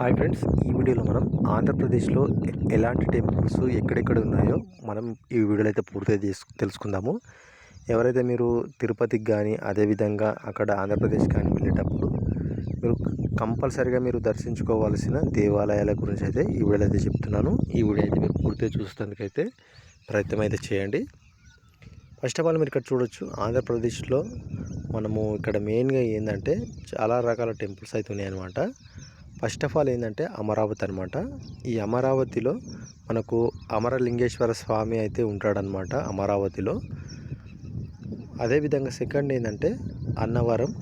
Hi friends ఈ వీడియోలో మనం ఆంధ్రప్రదేశ్లో ఎలాంటి టెంపుల్స్ ఎక్కడెక్కడ ఉన్నాయో మనం ఈ వీడియోలో అయితే పూర్తిగా తెలుసుకుందాము. ఎవరైతే మీరు తిరుపతికి కానీ అదేవిధంగా అక్కడ ఆంధ్రప్రదేశ్ కానీ వెళ్ళేటప్పుడు మీరు కంపల్సరిగా మీరు దర్శించుకోవాల్సిన దేవాలయాల గురించి అయితే ఈ వీడియోలో అయితే చెప్తున్నాను. ఈ వీడియో అయితే మీరు పూర్తిగా చూసేందుకైతే ప్రయత్నం అయితే చేయండి. ఫస్ట్ ఆఫ్ ఆల్ మీరు ఇక్కడ చూడొచ్చు ఆంధ్రప్రదేశ్లో మనము ఇక్కడ మెయిన్గా ఏంటంటే చాలా రకాల టెంపుల్స్ అయితే ఉన్నాయన్నమాట. ఫస్ట్ ఆఫ్ ఆల్ ఏంటంటే అమరావతి అనమాట ఈ అమరావతిలో మనకు అమరలింగేశ్వర స్వామి అయితే ఉంటాడనమాట అమరావతిలో. అదేవిధంగా సెకండ్ ఏంటంటే అన్నవరం.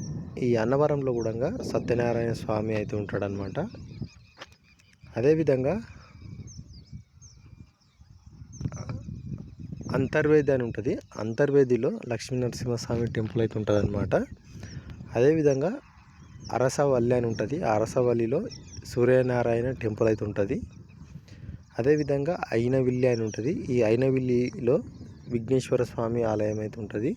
ఈ అన్నవరంలో కూడా సత్యనారాయణ స్వామి అయితే ఉంటాడనమాట అదేవిధంగా అంతర్వేది అని ఉంటుంది. అంతర్వేదిలో లక్ష్మీ నరసింహస్వామి టెంపుల్ అయితే ఉంటుంది అనమాట అదేవిధంగా అరసవల్లి అని ఉంటుంది. ఆ అరసవల్లిలో సూర్యనారాయణ టెంపుల్ అయితే ఉంటుంది. అదేవిధంగా అయినవిల్లి అని ఉంటుంది. ఈ అయినవిల్లిలో విఘ్నేశ్వర స్వామి ఆలయం అయితే ఉంటుంది.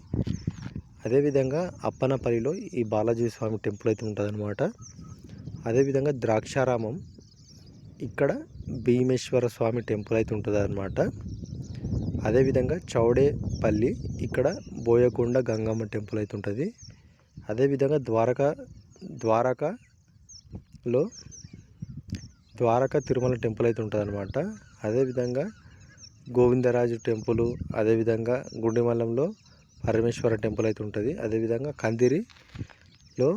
అదేవిధంగా అప్పనపల్లిలో ఈ బాలాజీ స్వామి టెంపుల్ అయితే ఉంటుంది అనమాట అదేవిధంగా ద్రాక్షారామం ఇక్కడ భీమేశ్వర స్వామి టెంపుల్ అయితే ఉంటుంది అనమాట అదేవిధంగా చౌడేపల్లి ఇక్కడ బోయకొండ గంగమ్మ టెంపుల్ అయితే ఉంటుంది. అదేవిధంగా ద్వారకా ద్వారకలో ద్వారక తిరుమల టెంపుల్ అయితే ఉంటుంది అనమాట అదేవిధంగా గోవిందరాజు టెంపుల్ అదేవిధంగా గుండిమల్లంలో పరమేశ్వర టెంపుల్ అయితే ఉంటుంది. అదేవిధంగా కందిరిలో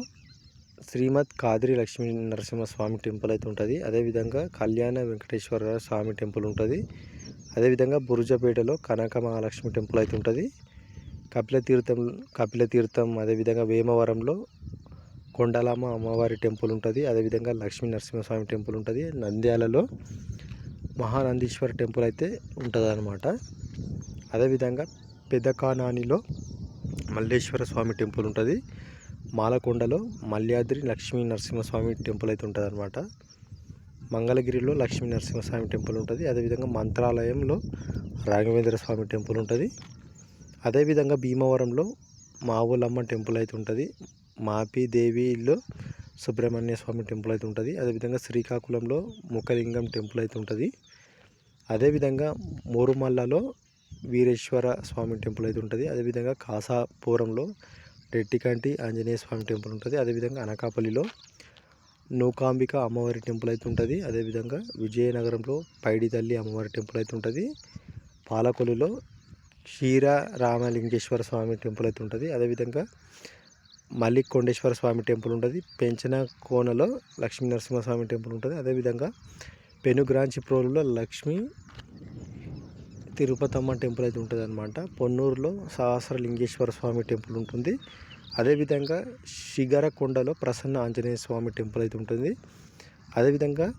శ్రీమద్ కాదిరి లక్ష్మీ నరసింహస్వామి టెంపుల్ అయితే ఉంటుంది. అదేవిధంగా కళ్యాణ వెంకటేశ్వర స్వామి టెంపుల్ ఉంటుంది. అదేవిధంగా బురుజపేటలో కనక మహాలక్ష్మి టెంపుల్ అయితే ఉంటుంది. కపిల తీర్థం కపిల తీర్థం అదేవిధంగా వేమవరంలో కొండలమ్మ అమ్మవారి టెంపుల్ ఉంటుంది. అదేవిధంగా లక్ష్మీ నరసింహస్వామి టెంపుల్ ఉంటుంది. నంద్యాలలో మహానందీశ్వర టెంపుల్ అయితే ఉంటుంది అనమాట అదేవిధంగా పెద్దకానానిలో మల్లేశ్వర స్వామి టెంపుల్ ఉంటుంది. మాలకొండలో మల్యాద్రి లక్ష్మీ నరసింహస్వామి టెంపుల్ అయితే ఉంటుంది అనమాట మంగళగిరిలో లక్ష్మీ నరసింహస్వామి టెంపుల్ ఉంటుంది. అదేవిధంగా మంత్రాలయంలో రాఘవేంద్ర స్వామి టెంపుల్ ఉంటుంది. అదేవిధంగా భీమవరంలో మావులమ్మ టెంపుల్ అయితే ఉంటుంది. మాపిదేవిలో సుబ్రహ్మణ్య స్వామి టెంపుల్ అయితే ఉంటుంది. అదేవిధంగా శ్రీకాకుళంలో ముఖలింగం టెంపుల్ అయితే ఉంటుంది. అదేవిధంగా మోరుమల్లలో వీరేశ్వర స్వామి టెంపుల్ అయితే ఉంటుంది. అదేవిధంగా కాసాపురంలో రెట్టికంటి ఆంజనేయ స్వామి టెంపుల్ ఉంటుంది. అదేవిధంగా అనకాపల్లిలో నూకాంబిక అమ్మవారి టెంపుల్ అయితే ఉంటుంది. అదేవిధంగా విజయనగరంలో పైడి తల్లి అమ్మవారి టెంపుల్ అయితే ఉంటుంది. పాలకొల్లులో క్షీర రామలింగేశ్వర స్వామి టెంపుల్ అయితే ఉంటుంది. అదేవిధంగా మళ్ళీ కొండేశ్వర స్వామి టెంపుల్ ఉంటుంది. పెంచన కోనలో లక్ష్మీ నరసింహస్వామి టెంపుల్ ఉంటుంది. అదేవిధంగా పెనుగ్రాంచిప్రోలులో లక్ష్మీ తిరుపతమ్మ టెంపుల్ అయితే ఉంటుంది అనమాట పొన్నూరులో సహస్రలింగేశ్వర స్వామి టెంపుల్ ఉంటుంది. అదేవిధంగా శిగరకొండలో ప్రసన్న ఆంజనేయ స్వామి టెంపుల్ అయితే ఉంటుంది. అదేవిధంగా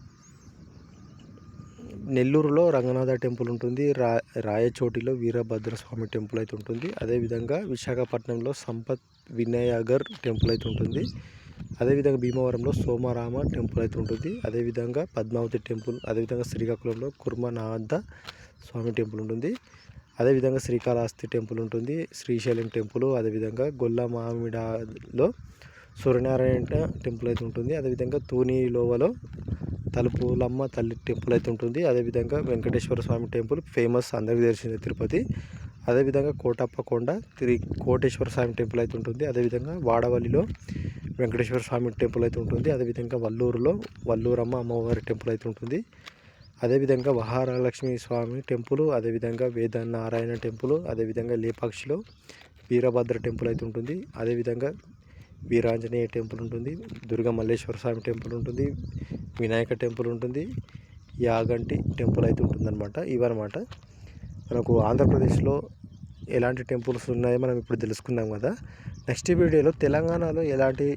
నెల్లూరులో రంగనాథ టెంపుల్ ఉంటుంది. రా రాయచోటిలో వీరభద్ర స్వామి టెంపుల్ అయితే ఉంటుంది. అదేవిధంగా విశాఖపట్నంలో సంపత్ వినయగర్ టెంపుల్ అయితే ఉంటుంది. అదేవిధంగా భీమవరంలో సోమరామ టెంపుల్ అయితే ఉంటుంది. అదేవిధంగా పద్మావతి టెంపుల్ అదేవిధంగా శ్రీకాకుళంలో కుర్మనాథ స్వామి టెంపుల్ ఉంటుంది. అదేవిధంగా శ్రీకాళహస్తి టెంపుల్ ఉంటుంది. శ్రీశైలం టెంపుల్ అదేవిధంగా గొల్ల మామిడాలో సూర్యనారాయణ టెంపుల్ అయితే ఉంటుంది. అదేవిధంగా తూనీలోవలో తలుపులమ్మ తల్లి టెంపుల్ అయితే ఉంటుంది. అదేవిధంగా వెంకటేశ్వర స్వామి టెంపుల్ ఫేమస్ అందరికీ తెలిసిందే తిరుపతి. అదేవిధంగా కోటప్ప కొండ తిరి కోటేశ్వర స్వామి టెంపుల్ అయితే ఉంటుంది. అదేవిధంగా వాడవల్లిలో వెంకటేశ్వర స్వామి టెంపుల్ అయితే ఉంటుంది. అదేవిధంగా వల్లూరులో వల్లూరమ్మ అమ్మవారి టెంపుల్ అయితే ఉంటుంది. అదేవిధంగా వహారలక్ష్మి స్వామి టెంపుల్ అదేవిధంగా వేదనారాయణ టెంపుల్ అదేవిధంగా లేపాక్షిలో వీరభద్ర టెంపుల్ అయితే ఉంటుంది. అదేవిధంగా వీరాంజనేయ టెంపుల్ ఉంటుంది దుర్గా మల్లేశ్వర స్వామి టెంపుల్ ఉంటుంది వినాయక టెంపుల్ ఉంటుంది యాగంటి టెంపుల్ అయితే ఉంటుందన్నమాట. ఇవన్నమాట. మనకు ఆంధ్రప్రదేశ్లో ఎలాంటి టెంపుల్స్ ఉన్నాయో మనం ఇప్పుడు తెలుసుకున్నాం కదా. నెక్స్ట్ వీడియోలో తెలంగాణలో ఎలాంటి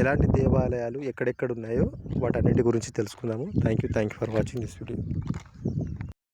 ఎలాంటి దేవాలయాలు ఎక్కడెక్కడ ఉన్నాయో వాటన్నిటి గురించి తెలుసుకుందాము. Thank you thank you for watching this video